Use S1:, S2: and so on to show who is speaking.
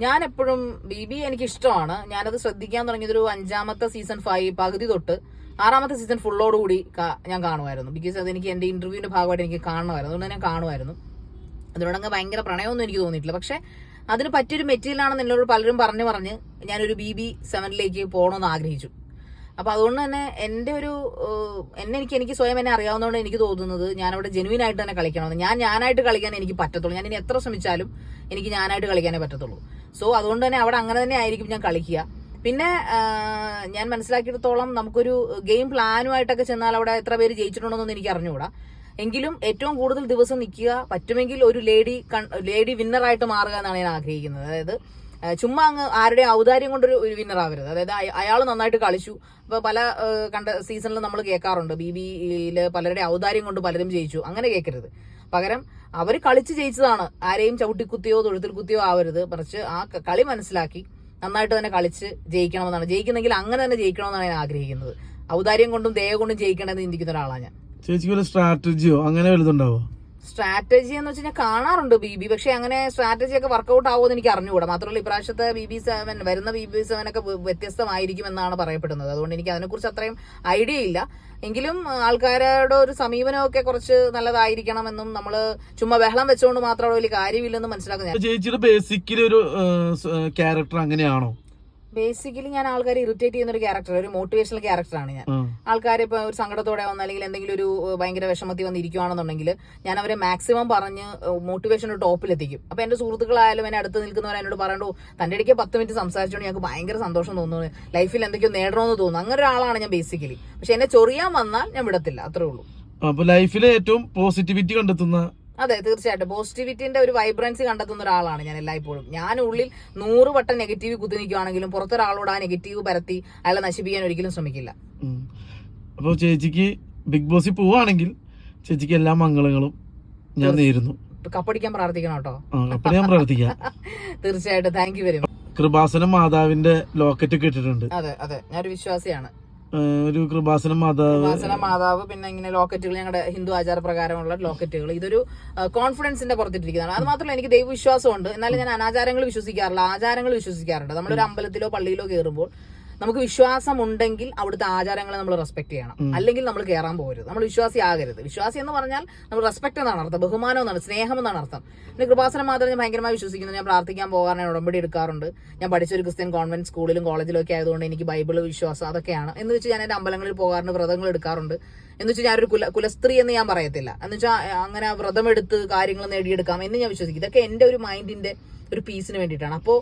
S1: ഞാൻ എപ്പോഴും B B എനിക്ക് ഇഷ്ടമാണ് ഞാനത് ശ്രദ്ധിക്കാൻ തുടങ്ങിയത് ഒരു അഞ്ചാമത്തെ സീസൺ ഫൈവ് പകുതി തൊട്ട് ആറാമത്തെ സീസൺ ഫുള്ളോടുകൂടി കൂടി ഞാൻ കാണുമായിരുന്നു. ബിക്കോസ് അത് എനിക്ക് എന്റെ ഇന്റർവ്യൂവിന്റെ ഭാഗമായിട്ട് എനിക്ക് കാണണമായിരുന്നു. അതുകൊണ്ട് ഞാൻ കാണുമായിരുന്നു. അതിനോടങ്ങ് ഭയങ്കര പ്രണയമൊന്നും എനിക്ക് തോന്നിയിട്ടില്ല. പക്ഷെ അതിന് പറ്റിയൊരു മെറ്റീരിയൽ ആണെന്ന് എന്നോട് പലരും പറഞ്ഞു പറഞ്ഞ് ഞാനൊരു ബി ബി സെവനിലേക്ക് പോകണമെന്ന് ആഗ്രഹിച്ചു. അപ്പോൾ അതുകൊണ്ട് തന്നെ എന്റെ ഒരു എന്നെ എനിക്ക് എനിക്ക് സ്വയം എന്നെ അറിയാവുന്നതുകൊണ്ട് എനിക്ക് തോന്നുന്നത് ഞാൻ അവിടെ ജെനുവിൻ ആയിട്ട് തന്നെ കളിക്കണമെന്ന്. ഞാൻ ഞാനായിട്ട് കളിക്കാൻ എനിക്ക് പറ്റത്തുള്ളൂ. ഞാൻ ഇനി എത്ര ശ്രമിച്ചാലും എനിക്ക് ഞാനായിട്ട് കളിക്കാനേ പറ്റത്തുള്ളൂ. സോ അതുകൊണ്ട് തന്നെ അവിടെ അങ്ങനെ തന്നെ ആയിരിക്കും ഞാൻ കളിക്കുക. പിന്നെ ഞാൻ മനസ്സിലാക്കിയിടത്തോളം നമുക്കൊരു ഗെയിം പ്ലാനുമായിട്ടൊക്കെ ചെന്നാൽ അവിടെ എത്ര പേര് ജയിച്ചിട്ടുണ്ടെന്നൊന്നും എനിക്ക് അറിഞ്ഞുകൂടാ. എങ്കിലും ഏറ്റവും കൂടുതൽ ദിവസം നിൽക്കുക പറ്റുമെങ്കിൽ ഒരു ലേഡി ലേഡി വിന്നറായിട്ട് മാറുക എന്നാണ് ഞാൻ ആഗ്രഹിക്കുന്നത്. അതായത് ചുമ്മാ അങ്ങ് ആരുടെ ഔദാര്യം കൊണ്ടൊരു ഒരു വിന്നർ ആവരുത്. അതായത് അയാൾ നന്നായിട്ട് കളിച്ചു. ഇപ്പൊ പല കണ്ട സീസണിൽ നമ്മൾ കേൾക്കാറുണ്ട്. ബി ബിയിൽ പലരുടെ ഔദാര്യം കൊണ്ട് പലരും ജയിച്ചു. അങ്ങനെ കേൾക്കരുത്. പകരം അവർ കളിച്ച് ജയിച്ചതാണ്. ആരെയും ചവിട്ടിക്കുത്തിയോ തൊഴുത്തിൽ കുത്തിയോ ആവരുത്. മറിച്ച് ആ കളി മനസ്സിലാക്കി നന്നായിട്ട് തന്നെ കളിച്ച് ജയിക്കണമെന്നാണ്. ജയിക്കുന്നെങ്കിൽ അങ്ങനെ തന്നെ ജയിക്കണമെന്നാണ് ഞാൻ ആഗ്രഹിക്കുന്നത്. ഔദാര്യം കൊണ്ടും ദേഹ കൊണ്ടും ജയിക്കണമെന്ന് ചിന്തിക്കുന്ന ഒരാളാണ് ഞാൻ.
S2: ചേച്ചിക്ക് വല്ല സ്ട്രാറ്റജിയോ അങ്ങനെ വലുതുണ്ടാവോ
S1: സ്ട്രാറ്റജി എന്ന് വെച്ചാൽ കാണാറുണ്ട് ബി ബി പക്ഷെ അങ്ങനെ സ്ട്രാറ്റജി ഒക്കെ വർക്കൗട്ട് ആവുമെന്ന് എനിക്ക് അറിഞ്ഞുകൂടാ. മാത്രമല്ല ഇപ്രാവശ്യത്തെ ബി ബി സെവൻ വരുന്ന ബി ബി സെവൻ ഒക്കെ വ്യ- വ്യത്യസ്തമായിരിക്കും എന്നാണ് പറയപ്പെടുന്നത്. അതുകൊണ്ട് എനിക്ക് അതിനെക്കുറിച്ച് അത്രയും ഐഡിയ ഇല്ല. എങ്കിലും ആൾക്കാരുടെ ഒരു സമീപനമൊക്കെ കുറച്ച് നല്ലതായിരിക്കണം എന്നും നമ്മൾ ചുമ്മാ ബഹളം വെച്ചുകൊണ്ട് മാത്രം വലിയ കാര്യമില്ലെന്ന് മനസ്സിലാക്കുന്നത്
S2: ചേച്ചിയുടെ ബേസിക്കലി ഒരു ക്യാരക്ടർ അങ്ങനെയാണോ?
S1: ബേസിക്കലി ഞാൻ ആൾക്കാരെ ഇറിറ്റേറ്റ് ചെയ്യുന്ന ഒരു ക്യാരക്ടർ ഒരു മോട്ടിവേഷണൽ ക്യാരക്ടറാണ് ഞാൻ. ആൾക്കാർ ഇപ്പൊ ഒരു സങ്കടത്തോടെ വന്ന് അല്ലെങ്കിൽ എന്തെങ്കിലും ഒരു ഭയങ്കര വിഷമത്തിൽ വന്നിരിക്കുകയാണെന്നുണ്ടെങ്കിൽ ഞാൻ അവരെ മാക്സിമം പറഞ്ഞ് മോട്ടിവേഷൻ ടോപ്പിലെത്തിക്കും അപ്പൊ എന്റെ സുഹൃത്തുക്കളായാലും എന്നെ അടുത്ത് നിൽക്കുന്നവർ എന്നോട് പറയണ്ടോ തന്റെ ഇടയ്ക്ക് പത്ത് മിനിറ്റ് സംസാരിച്ചുകൊണ്ട് ഞങ്ങൾക്ക് ഭയങ്കര സന്തോഷം തോന്നുന്നു. ലൈഫിൽ എന്തൊക്കെയോ നേടണമെന്ന് തോന്നുന്നു. അങ്ങനെ ഒരാളാണ് ഞാൻ ബേസിക്കലി പക്ഷെ എന്നെ ചൊറിയാൻ വന്നാൽ ഞാൻ വിടത്തില്ല. അത്രേ ഉള്ളൂ.
S2: അപ്പൊ ലൈഫിലെ ഏറ്റവും പോസിറ്റിവിറ്റി കണ്ടെത്തുന്ന
S1: അതെ തീർച്ചയായിട്ടും. പോസിറ്റിവിറ്റിന്റെ ഒരു വൈബ്രൻസ് കണ്ടെത്തുന്ന ഒരാളാണ് ഞാൻ എല്ലായ്പ്പോഴും. ഞാൻ ഉള്ളിൽ നൂറ് വട്ടം നെഗറ്റീവ് കുത്തി നിൽക്കുകയാണെങ്കിലും പുറത്തൊരാളോട് ആ നെഗറ്റീവ് പരത്തി അയാളെ നശിപ്പിക്കാൻ ഒരിക്കലും ശ്രമിക്കില്ല.
S2: അപ്പോൾ അപ്പൊ ചേച്ചിക്ക് ബിഗ് ബോസിൽ പോവാണെങ്കിൽ ചേച്ചിക്ക് എല്ലാ മംഗളങ്ങളും ഞാൻ നേരുന്നു.
S1: കപ്പടിക്കാൻ പ്രാർത്ഥിക്കണം കേട്ടോ.
S2: ഞാൻ പ്രാർത്ഥിക്കാം.
S1: തീർച്ചയായിട്ടും. Thank you very much
S2: Kripasanam മാതാവിന്റെ ലോക്കറ്റ് കിട്ടിട്ടുണ്ട്
S1: അതെ അതെ. ഞാനൊരു വിശ്വാസിയാണ്.
S2: ഒരു കൃപാസന മാതാവ്.
S1: കൃപാസന മാതാവ് പിന്നെ ഇങ്ങനെ ലോക്കറ്റുകൾ ഞങ്ങളുടെ ഹിന്ദു ആചാരപ്രകാരമുള്ള ലോക്കറ്റുകൾ. ഇതൊരു കോൺഫിഡൻസിന്റെ പുറത്തിട്ടിരിക്കുന്നതാണ്. അത് മാത്രമല്ല എനിക്ക് ദൈവവിശ്വാസമുണ്ട്. എന്നാലും ഞാൻ അനാചാരങ്ങൾ വിശ്വസിക്കാറില്ല. ആചാരങ്ങൾ വിശ്വസിക്കാറുണ്ട്. നമ്മളൊരു അമ്പലത്തിലോ പള്ളിയിലോ കയറുമ്പോൾ നമുക്ക് വിശ്വാസം ഉണ്ടെങ്കിൽ അവിടുത്തെ ആചാരങ്ങളെ നമ്മൾ റെസ്പെക്ട് ചെയ്യണം. അല്ലെങ്കിൽ നമ്മൾ കയറാൻ പോകരുത്. നമ്മൾ വിശ്വാസി ആകരുത് വിശ്വാസി എന്ന് പറഞ്ഞാൽ നമ്മൾ റെസ്പെക്ട് എന്നാണ് അർത്ഥം. ബഹുമാനം എന്നാണ് സ്നേഹം എന്നാണ് അർത്ഥം. പിന്നെ കൃപാസനം മാത്രം ഞാൻ ഭയങ്കരമായി വിശ്വസിക്കുന്നു. ഞാൻ പ്രാർത്ഥിക്കാൻ പോകാറുണ്ട് ഉടമ്പടി എടുക്കാറുണ്ട്. ഞാൻ പഠിച്ച ഒരു ക്രിസ്ത്യൻ കോൺവെന്റ് സ്കൂളിലും കോളേജിലും ഒക്കെ ആയതുകൊണ്ട് എനിക്ക് ബൈബിൾ വിശ്വാസം അതൊക്കെയാണ്. എന്ന് വെച്ച് ഞാൻ എന്റെ അമ്പലങ്ങളിൽ പോകാറുണ്ട് വ്രതങ്ങൾ എടുക്കാറുണ്ട്. എന്ന് വെച്ചാൽ ഞാനൊരു കുല കുലസ്ത്രീ എന്ന് ഞാൻ പറയത്തില്ല. എന്ന് വെച്ചാൽ അങ്ങനെ വ്രതമെടുത്ത് കാര്യങ്ങൾ നേടിയെടുക്കാം എന്ന് ഞാൻ വിശ്വസിക്കും. ഇതൊക്കെ എന്റെ ഒരു മൈൻഡിന്റെ ഒരു പീസിന് വേണ്ടിയിട്ടാണ്. അപ്പോൾ